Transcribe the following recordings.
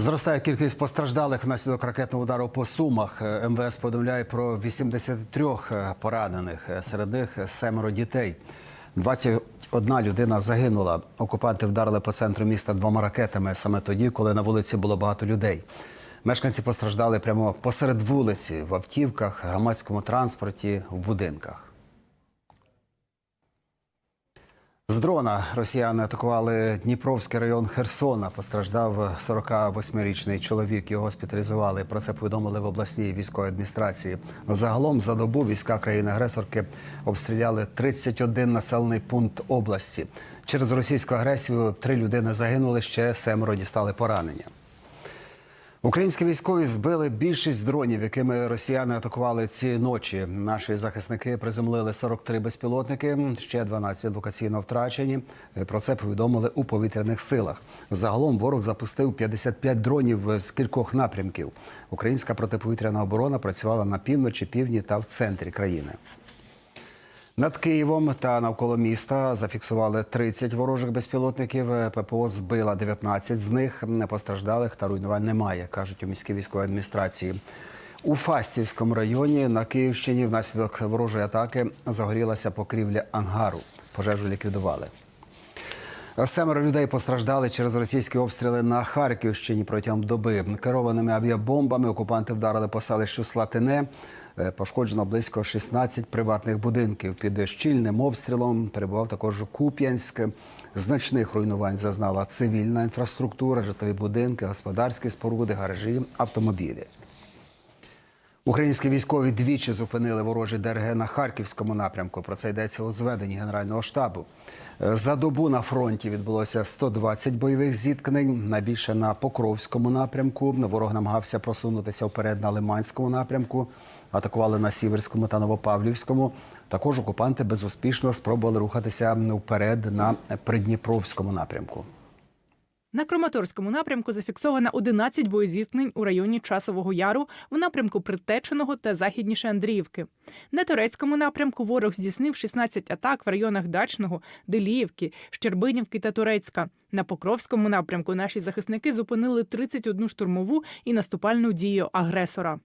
Зростає кількість постраждалих внаслідок ракетного удару по Сумах. Е, МВС повідомляє про 83 поранених. Е, Серед них семеро дітей. 21 людина загинула. Окупанти вдарили по центру міста двома ракетами саме тоді, коли на вулиці було багато людей. Мешканці постраждали прямо посеред вулиці, в автівках, громадському транспорті, в будинках. З дрона росіяни атакували Дніпровський район Херсона. Постраждав 48-річний чоловік. Його госпіталізували. Про це повідомили в обласній військовій адміністрації. Загалом за добу війська країни-агресорки обстріляли 31 населений пункт області. Через російську агресію три людини загинули, ще семеро дістали поранення. Українські військові збили більшість дронів, якими росіяни атакували ці ночі. Наші захисники приземлили 43 безпілотники, ще 12 локаційно втрачені. Про це повідомили у повітряних силах. Загалом ворог запустив 55 дронів з кількох напрямків. Українська протиповітряна оборона працювала на півночі, півдні та в центрі країни. Над Києвом та навколо міста зафіксували 30 ворожих безпілотників. ППО збила 19 з них. Постраждалих та руйнувань немає, кажуть у міській військовій адміністрації. У Фастівському районі на Київщині внаслідок ворожої атаки загорілася покрівля ангару. Пожежу ліквідували. Семеро людей постраждали через російські обстріли на Харківщині протягом доби. Керованими авіабомбами окупанти вдарили по селищу Слатине. Е, Пошкоджено близько 16 приватних будинків. Під щільним обстрілом перебував також Куп'янськ. Значних руйнувань зазнала цивільна інфраструктура, житлові будинки, господарські споруди, гаражі, автомобілі. Українські військові двічі зупинили ворожі ДРГ на харківському напрямку. Про це йдеться у зведенні Генерального штабу. Е, За добу на фронті відбулося 120 бойових зіткнень. Найбільше на Покровському напрямку. Ворог намагався просунутися вперед на Лиманському напрямку. Атакували на Сіверському та Новопавлівському. Також окупанти безуспішно спробували рухатися вперед на Придніпровському напрямку. На Краматорському напрямку зафіксовано 11 боєзіткнень у районі Часового Яру в напрямку Притеченого та західніше Андріївки. На турецькому напрямку ворог здійснив 16 атак в районах Дачного, Деліївки, Щербинівки та Турецька. На Покровському напрямку наші захисники зупинили 31 штурмову і наступальну дію агресора.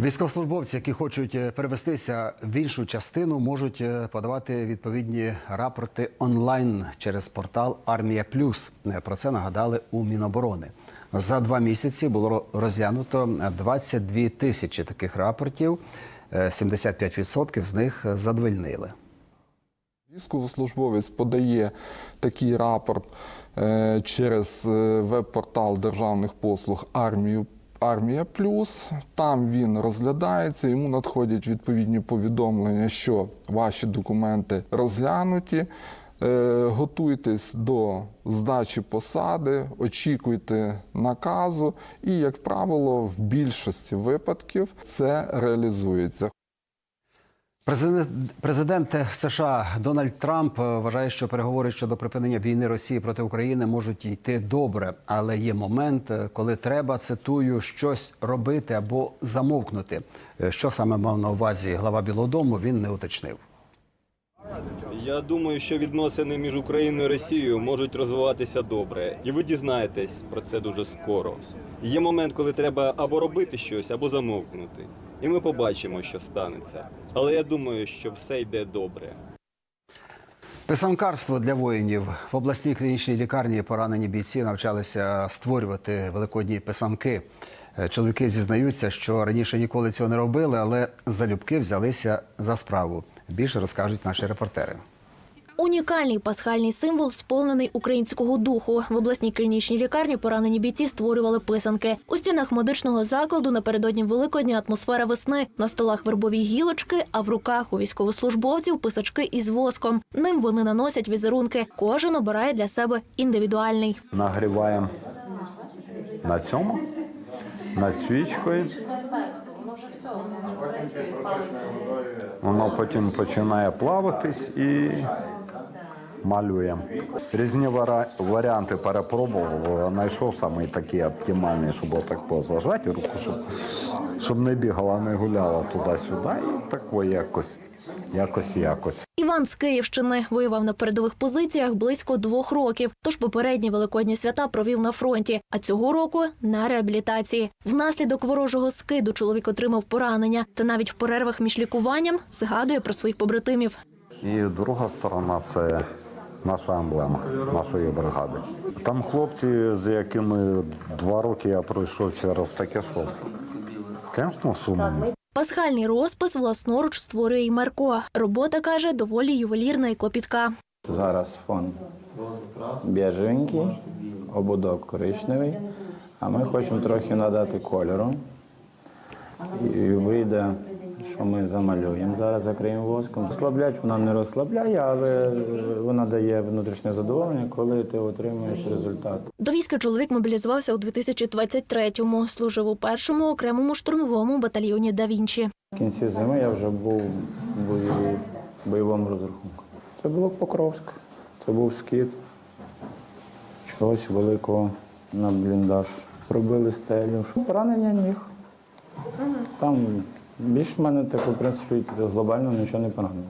Військовослужбовці, які хочуть е, перевестися в іншу частину, можуть е, подавати відповідні рапорти онлайн через портал Армія Плюс. Е, Про це нагадали у Міноборони. За два місяці було розглянуто 22 тисячі таких рапортів. Е, 75% з них задовольнили. Військовослужбовець подає такий рапорт через веб-портал державних послуг армію. Армія Плюс там він розглядається, йому надходять відповідні повідомлення, що ваші документи розглянуті. Е, Готуйтесь до здачі посади, очікуйте наказу, і, як правило, в більшості випадків це реалізується. Президент, президент США Дональд Трамп е, вважає, що переговори щодо припинення війни Росії проти України можуть йти добре, але є момент, е, коли треба цитую щось робити або замовкнути. Е, Що саме мав на увазі глава Білого Дому, він не уточнив. Я думаю, що відносини між Україною і Росією можуть розвиватися добре, і ви дізнаєтесь про це дуже скоро. Є момент, коли треба або робити щось, або замовкнути. І ми побачимо, що станеться. Але я думаю, що все йде добре. Писанкарство для воїнів в обласній клінічній лікарні поранені бійці навчалися створювати великодні писанки. Е, Чоловіки зізнаються, що раніше ніколи цього не робили, але залюбки взялися за справу. Більше розкажуть наші репортери. Унікальний пасхальний символ, сповнений українського духу. В обласній клінічній лікарні поранені бійці створювали писанки. У стінах медичного закладу напередодні Великодня атмосфера весни. На столах вербові гілочки, а в руках у військовослужбовців писачки із воском. Ним вони наносять візерунки. Кожен обирає для себе індивідуальний. Нагріваємо на цьому, над свічкою. Воно потім починає плаватись і малюємо. Різні варіанти перепробував, знайшов саме такий оптимальний, щоб отак позажати руку, щоб, щоб не бігала, не гуляла туди-сюди. І тако якось якось якось. Іван з Київщини воював на передових позиціях близько двох років. Тож попередні великодні свята провів на фронті, а цього року на реабілітації. Внаслідок ворожого скиду чоловік отримав поранення, та навіть в перервах між лікуванням згадує про своїх побратимів. І друга сторона це наша емблема нашої бригади. Там хлопці, з якими два роки я пройшов через таке, що звісно, сумно. Пасхальний розпис власноруч створює і Марко. Робота каже доволі ювелірна і клопітка. Зараз фон біжевенький, ободок коричневий, а ми хочемо трохи надати кольору. І вийде, що ми замалюємо. Зараз закриємо воском. Слаблять вона не розслабляє, але вона дає внутрішнє задоволення, коли ти отримуєш результат. До війська чоловік мобілізувався у 2023-му. Служив у першому окремому штурмовому батальйоні Да Вінчі. В кінці зими я вже був в бойовому розрахунку. Це було Покровськ, це був скид чогось великого на бліндаж. Пробили стелю. Поранення ніг. Там більш в мене так, в принципі, глобально нічого не поранило.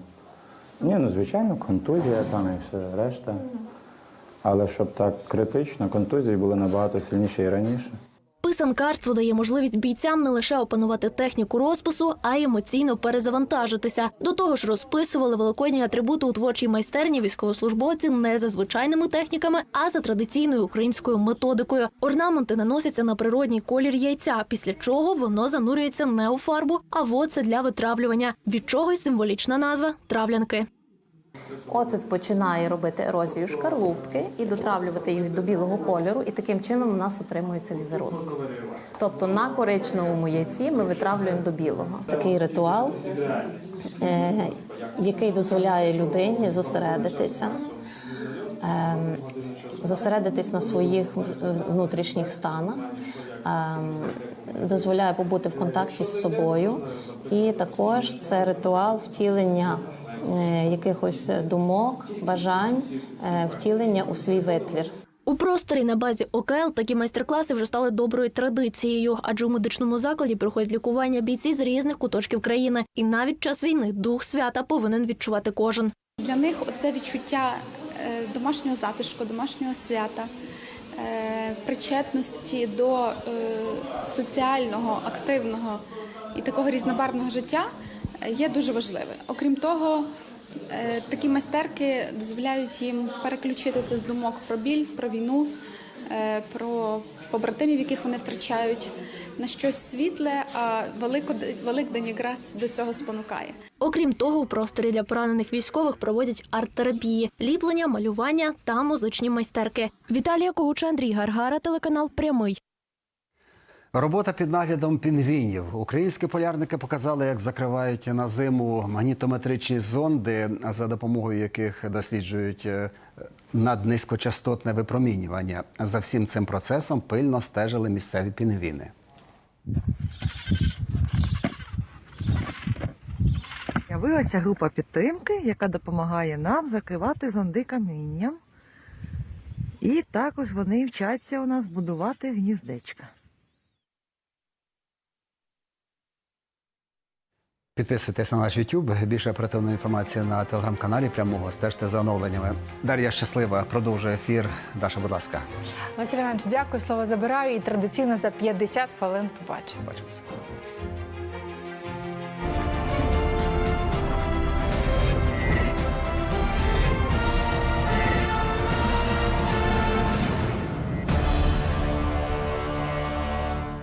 Ні, ну звичайно, контузія там і все решта. Але щоб так критично, контузії були набагато сильніші і раніше. Писанкарство дає можливість бійцям не лише опанувати техніку розпису, а й емоційно перезавантажитися. До того ж, розписували великодні атрибути у творчій майстерні військовослужбовці не за звичайними техніками, а за традиційною українською методикою. Орнаменти наносяться на природній колір яйця, після чого воно занурюється не у фарбу, а в оце для витравлювання. Від чого й символічна назва травлянки. Оцет починає робити ерозію шкарлупки і дотравлювати їх до білого кольору, і таким чином у нас отримується візерунок. Тобто на коричневому яйці ми витравлюємо до білого. Такий ритуал, е, який дозволяє людині зосередитися, ем, зосередитись на своїх внутрішніх станах, ем, дозволяє побути в контакті з собою, і також це ритуал втілення якихось думок, бажань, е, втілення у свій витвір. У просторі на базі ОКЛ такі майстер-класи вже стали доброю традицією, адже у медичному закладі проходять лікування бійці з різних куточків країни, і навіть час війни дух свята повинен відчувати кожен. Для них це відчуття е, домашнього затишку, домашнього свята, е, причетності до е, соціального, активного і такого різнобарвного життя е, є дуже важливе. Окрім того, е, такі майстерки дозволяють їм переключитися з думок про біль, про війну, е, про побратимів, яких вони втрачають, на щось світле, а Великдень якраз до цього спонукає. Окрім того, у просторі для поранених військових проводять арт-терапії, ліплення, малювання та музичні майстерки. Віталія Когуча, Андрій Гаргара, телеканал Прямий. Робота під наглядом пінгвінів. Українські полярники показали, як закривають на зиму магнітометричні зонди, за допомогою яких досліджують е, наднизькочастотне випромінювання. За всім цим процесом пильно стежили місцеві пінгвіни. З'явилася група підтримки, яка допомагає нам закривати зонди камінням. І також вони вчаться у нас будувати гніздечка. Підписуйтесь на наш YouTube. Більше оперативної інформації на телеграм-каналі прямого. Стежте за оновленнями. Дар'я щаслива продовжує ефір. Даша, будь ласка, Василь Іванович, дякую, слово забираю і традиційно за 50 хвилин побачимо. бачимося.